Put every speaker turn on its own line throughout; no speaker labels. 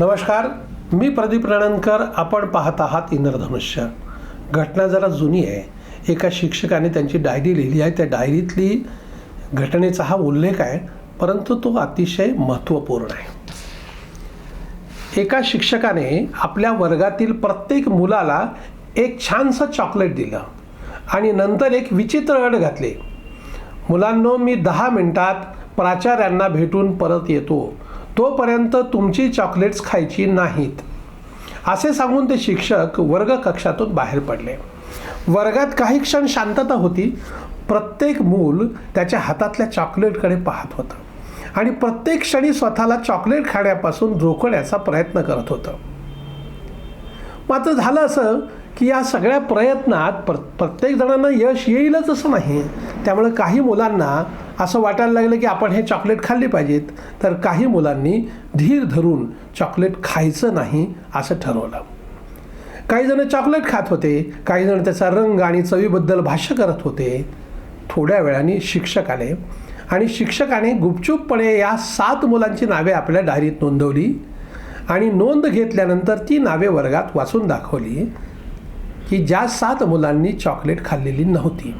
नमस्कार मी प्रदीप रणनकर आपण पाहत आहात इंद्रधनुष्य. घटना जरा जुनी आहे. एका शिक्षकाने त्यांची डायरी लिहिली आहे. त्या डायरीतली घटनेचा हा उल्लेख आहे परंतु तो अतिशय महत्त्वपूर्ण आहे. एका शिक्षकाने आपल्या वर्गातील प्रत्येक मुलाला एक छानसं चॉकलेट दिलं आणि नंतर एक विचित्र अड घातली. मुलांनो मी दहा मिनटात प्राचार्यांना भेटून परत येतो. तोपर्यंत तुमची चॉकलेट्स खायची नाहीत. असे सांगून ते शिक्षक वर्ग कक्षातून बाहेर पडले. वर्गात काही क्षण शांतता होती. प्रत्येक मूल त्याच्या हातातल्या चॉकलेटकडे पाहत होतं. आणि प्रत्येक क्षणी स्वतःला चॉकलेट खाण्यापासून रोखण्याचा प्रयत्न करत होतं. मात्र झालं असं की या सगळ्या प्रयत्नात प्र प्रत्येक जणांना यश येईलच असं नाही. त्यामुळे काही मुलांना असं वाटायला लागलं की आपण हे चॉकलेट खाल्ली पाहिजेत. तर काही मुलांनी धीर धरून चॉकलेट खायचं नाही असं ठरवलं. काही जण चॉकलेट खात होते. काही जण त्याचा रंग आणि चवीबद्दल भाष्य करत होते. थोड्या वेळाने शिक्षक आले आणि शिक्षकाने गुपचूपपणे या सात मुलांची नावे आपल्या डायरीत नोंदवली आणि नोंद घेतल्यानंतर ती नावे वर्गात वाचून दाखवली. की ज्या सात मुलांनी चॉकलेट खाल्लेली नव्हती.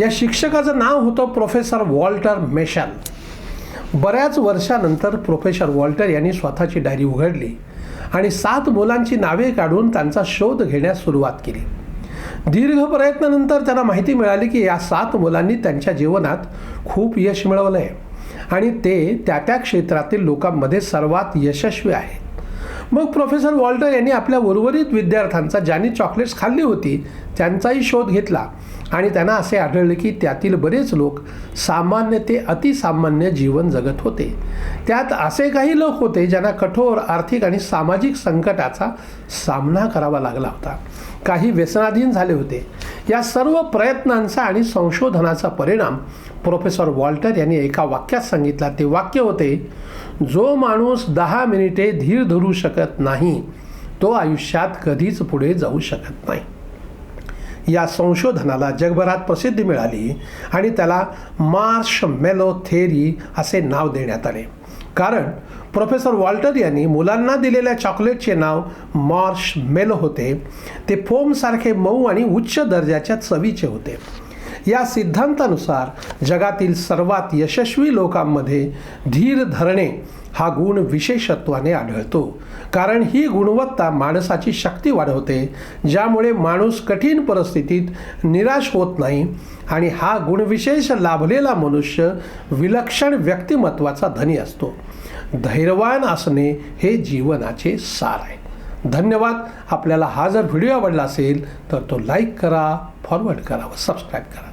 या शिक्षकाचं नाव होतं प्रोफेसर वॉल्टर मेशल. बऱ्याच वर्षानंतर प्रोफेसर वॉल्टर यांनी स्वतःची डायरी उघडली आणि सात मुलांची नावे काढून त्यांचा शोध घेण्यास सुरुवात केली. दीर्घ प्रयत्नानंतर त्यांना माहिती मिळाली की या सात मुलांनी त्यांच्या जीवनात खूप यश मिळवलं आहे आणि ते त्या त्या क्षेत्रातील लोकांमध्ये सर्वात यशस्वी आहेत. मग प्रोफेसर वॉल्टर यांनी आपल्या उर्वरित विद्यार्थ्यांचा ज्यांनी चॉकलेट्स खाल्ली होती त्यांचाही शोध घेतला. आणि त्यांना असे आढळले की त्यातील बरेच लोक सामान्य ते अतिसामान्य जीवन जगत होते. त्यात असे काही लोक होते ज्यांना कठोर आर्थिक आणि सामाजिक संकटाचा सामना करावा लागला होता. काही व्यसनाधीन झाले होते. या सर्व प्रयत्नांचा आणि संशोधनाचा परिणाम प्रोफेसर वॉल्टर यांनी एका वाक्यात सांगितला. ते वाक्य होते जो माणूस दहा मिनिटे धीर धरू शकत नाही तो आयुष्यात कधीच पुढे जाऊ शकत नाही. या संशोधनाला जगभरात प्रसिद्धी मिळाली आणि त्याला मार्श मेलो थेरी असे नाव देण्यात आले. कारण प्रोफेसर वॉल्टर यांनी मुलांना दिलेल्या चॉकलेटचे नाव मार्श मेलो होते. ते फोमसारखे मऊ आणि उच्च दर्जाच्या चवीचे होते. या सिद्धांतानुसार जगातील सर्वात यशस्वी लोकांमध्ये धीर धरणे हा गुण विशेषत्वाने आढळतो. कारण ही गुणवत्ता माणसाची शक्ती वाढवते ज्यामुळे माणूस कठीण परिस्थितीत निराश होत नाही आणि हा गुणविशेष लाभलेला मनुष्य विलक्षण व्यक्तिमत्वाचा धनी असतो. धैर्यवान असणे हे जीवनाचे सार आहे. धन्यवाद. आपल्याला हा जर व्हिडिओ आवडला असेल तर तो लाईक करा फॉरवर्ड करा व सबस्क्राईब करा.